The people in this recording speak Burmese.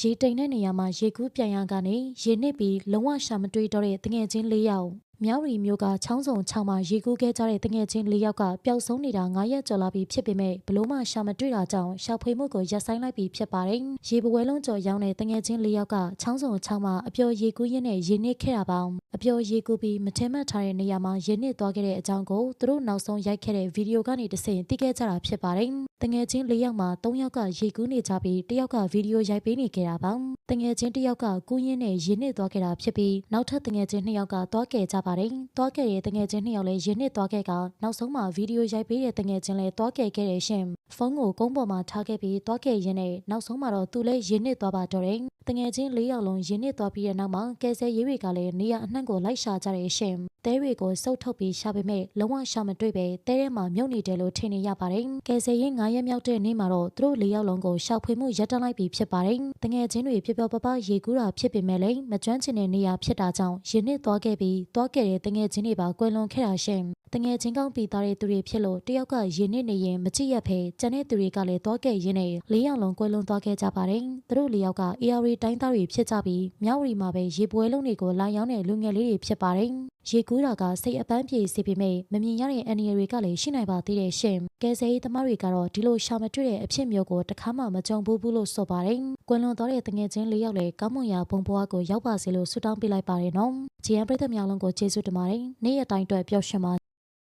ရေတိမ်တဲ့နေရာမှာရေကူးပြန်ရကနေရေနစ်ပြီးလုံးဝရှာမတွေ့တော့တဲ့တငယ်ချင်း၄ယောက်မြောက်ရီမျိုးကချောင်းစုံချောင်းမှာရေကူးခဲ့ကြတဲ့တငယ်ချင်း၄ယောက်ကပျောက်ဆုံးနေတာ9ရက်ကျော်လာပြီဖြစ်ပေမဲ့ဘလို့မှရှာမတွေ့တာကြောင့်ရှာဖွေမှုကိုရပ်ဆိုင်းလိုက်ပြီဖြစ်ပါတယ်။ရေပွဲလုံးကျော်ရောက်တဲ့တငယ်ချင်း၄ယောက်ကချောင်းစုံချောင်းမှာအပျော်ရေကူးရင်းနဲ့ရေနစ်ခဲ့တာပါ။အပျော်ရေကူးပြီးမထင်မှတ်ထားတဲ့နေရာမှာရေနစ်သွားခဲ့တဲ့အကြောင်းကိုသူတို့နောက်ဆုံးရိုက်ခဲ့တဲ့ဗီဒီယိုကနေတဆင့်သိခဲ့ကြတာဖြစ်ပါတယ်။ တငယ်ချင်း၄ယောက်မှာ၃ယောက်ကရေကူးနေကြပြီးတစ်ယောက်ကဗီဒီယိုရိုက်ပေးနေခဲ့တာပါ။တငယ်ချင်းတစ်ယောက်ကကူးရင်းနဲ့ရေနစ်သွားခဲ့တာဖြစ်ပြီးနောက်ထပ်တငယ်ချင်းနှစ်ယောက်ကသွားခဲ့ကြပါတယ်။သွားခဲ့တဲ့တငယ်ချင်းနှစ်ယောက်လည်းရေနစ်သွားခဲ့ကနောက်ဆုံးမှာဗီဒီယိုရိုက်ပေးတဲ့တငယ်ချင်းလည်းသွားခဲ့ခဲ့တယ်ရှင်။ဖုန်းကိုကုန်းပေါ်မှာထားခဲ့ပြီးသွားခဲ့ရင်းနဲ့နောက်ဆုံးမှာတော့သူလည်းရေနစ်သွားပါတော့တယ်။တငယ်ချင်း၄ယောက်လုံးရေနစ်သွားပြီးတဲ့နောက်မှာကယ်ဆယ်ရေးတွေကလည်းနေရာအနှံ့ကိုလိုက်ရှာကြတယ်ရှင်။တဲတွေကိုစုပ်ထုတ်ပြီးရှာပေမဲ့လုံးဝရှာမတွေ့ပဲတဲထဲမှာမြုပ်နေတယ်လို့ထင်နေရပါတယ်။ကယ်ဆယ်ရေး9ရက်မြောက်တဲ့နေ့မှာတော့သူတို့၄ယောက်လုံးကိုရှောက်ဖွေမှုရပ်တန့်လိုက်ပြီးဖြစ်ပါတယ်။တငယ်ချင်းတွေပြပြပပရေကူးတာဖြစ်ပေမဲ့လည်းမကျွမ်းကျင်တဲ့နေရာဖြစ်တာကြောင့်ရေနစ်သွားခဲ့ပြီးသွားခဲ့တဲ့တငယ်ချင်းတွေပါကွယ်လွန်ခဲ့တာရှင်။တငယ်ချင်းကောင်းပြီးသားတဲ့သူတွေဖြစ်လို့တယောက်ကရေနစ်နေရင်မကြည့်ရဖဲကျန်တဲ့သူတွေကလည်းသွားခဲ့ရင်းနဲ့၄ယောက်လုံးကွယ်လွန်သွားခဲ့ကြပါတယ်။သူတို့၄ယောက်က AR တိုင်းသားတွေဖြစ်ကြပြီးမြောက်ရီမှာပဲရေပွဲလုံးတွေကိုလာရောက်တဲ့လူငယ်လေးတွေဖြစ်ပါတယ်။ရေကူးတာကစိတ်အပန်းပြေစေပေမဲ့မမြင်ရတဲ့အန္တရာယ်တွေကလည်းရှိနိုင်ပါသေးတယ်ရှင်။ကယ်ဆယ်ရေးသမားတွေကတော့ဒီလိုရှာမတွေ့တဲ့အဖြစ်မျိုးကိုတစ်ခါမှမကြုံဘူးဘူးလို့ဆိုပါတယ်။ကွယ်လွန်သွားတဲ့တငယ်ချင်း၄ယောက်လည်းကောင်းမွန်ရာဘုံဘဝကိုရောက်ပါစေလို့ဆုတောင်းပေးလိုက်ပါတယ်နော်။ GM ပြည်သက်များလုံးကိုကျေးဇူးတင်ပါတယ်။နေ့ရက်တိုင်းအတွက်ပျော်ရွှင်ပါ